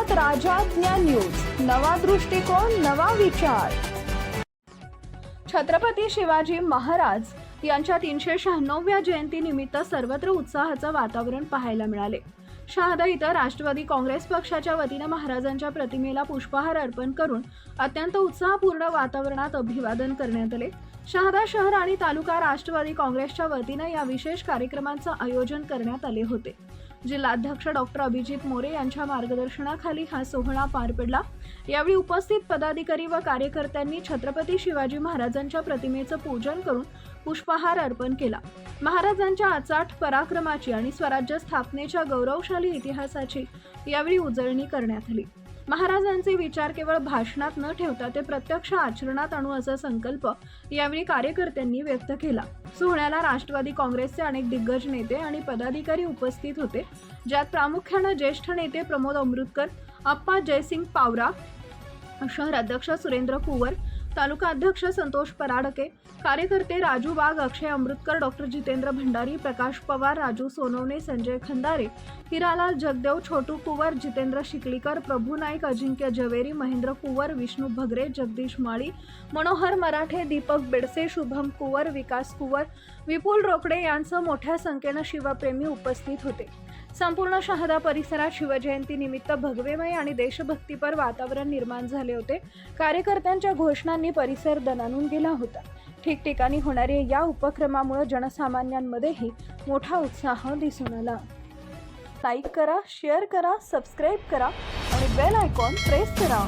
आजाज्ञा news. नवा दृष्टिकोन नवा विचार. छत्रपती शिवाजी महाराज यांच्या तीनशे शहाण्णव्या जयंतीनिमित्त सर्वत्र उत्साहाचं वातावरण पाहायला मिळाले. शहादा इथं राष्ट्रवादी काँग्रेस पक्षाच्या वतीनं महाराजांच्या प्रतिमेला पुष्पहार अर्पण करून अत्यंत उत्साहपूर्ण वातावरणात अभिवादन करण्यात आले. शहादा शहर आणि तालुका राष्ट्रवादी काँग्रेसच्या वतीनं या विशेष कार्यक्रमाचं आयोजन करण्यात आले होते. जिल्हाध्यक्ष डॉक्टर अभिजित मोरे यांच्या मार्गदर्शनाखाली हा सोहळा पार पडला. यावेळी उपस्थित पदाधिकारी व कार्यकर्त्यांनी छत्रपती शिवाजी महाराजांच्या प्रतिमेचं पूजन करून पुष्पहार अर्पण केला. महाराजांच्या अचाट पराक्रमाची आणि स्वराज्य स्थापनेच्या गौरवशाली इतिहासाची यावेळी उजळणी करण्यात आली. महाराजांचे विचार केवळ भाषणात न ठेवता ते प्रत्यक्ष आचरणात आणू असा संकल्प यावेळी कार्यकर्त्यांनी व्यक्त केला. सोहळ्याला राष्ट्रवादी काँग्रेसचे अनेक दिग्गज नेते आणि पदाधिकारी उपस्थित होते. ज्यात प्रामुख्यानं ज्येष्ठ नेते प्रमोद अमृतकर अप्पा जयसिंग पावरा शहर अध्यक्ष सुरेंद्र कुवर तालुका अध्यक्ष संतोष पराडके कार्यकर्ते राजू वाघ अक्षय अमृतकर डॉक्टर जितेंद्र भंडारी प्रकाश पवार राजू सोनवणे संजय खंदारे हिरालाल जगदेव छोटू कुवर जितेंद्र शिकलीकर प्रभू नाईक अजिंक्य जवेरी महेंद्र कुवर विष्णू भगरे जगदीश माळी मनोहर मराठे दीपक बेडसे शुभम कुवर विकास कुवर विपुल रोकडे यांसह मोठ्या संख्येनं शिवप्रेमी उपस्थित होते. संपूर्ण शहादा परिसरात शिवजयंतीनिमित्त भगवेमय आणि देशभक्तीपर वातावरण निर्माण झाले होते. कार्यकर्त्यांच्या घोषणा पोलिसांनी परिसर दणानून गेला होता. ठिकठिकाणी होणाऱ्या या उपक्रमामुळे जनसामान्यांमध्येही मोठा उत्साह दिसून आला. लाईक करा शेअर करा सबस्क्राईब करा आणि बेल आयकॉन प्रेस करा.